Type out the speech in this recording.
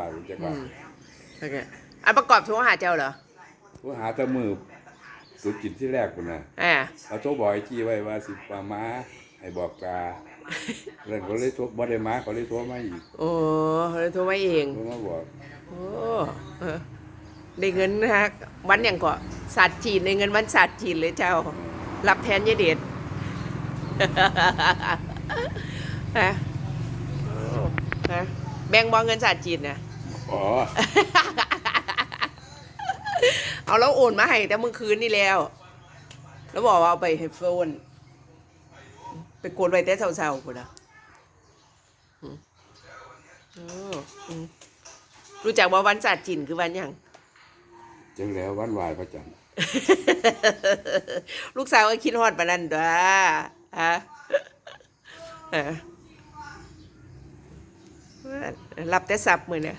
บาทรู้จักอืว่ามโอเคอันประกอบโทรหาเจ้าเหรอผู้หาแต่มือสุดจิตที่แรกพุ่นน่ะอ่าเราโทรบอกไอ้จี้ไว้ว่าสิปลาม้าให้บอกกาเรื่องเขาเลยโทรบ่ได้มาเขาเลยโทรมาอีกโอ้เลยโทรมาเอง โทรมาบอกโอ้เออได้เงินนะฮะวันอย่างก็ศาสตร์จีนได้เงินวันศาสตร์จีนเลยเจ้า รับแทนยายเดช ฮะโอ้ฮะแบ่งบอเงินศาสตร์จีนนะ อ๋อ เอาแล้วโอนมาให้แต่เมื่อคืนนี่แล้ว แล้วบอกว่าเอาไปให้โฟน ไปโกนไว้แต่เช้าๆกูนะอืมโอ้อืมรู้จักว่าวันศาสตร์จีนคือวันหยังจังแล้ววันวายพระจันทร์ลูกสาวก็คิดฮอดปานนั้นด้วฮะฮะรับแต่สับมือเนี่ย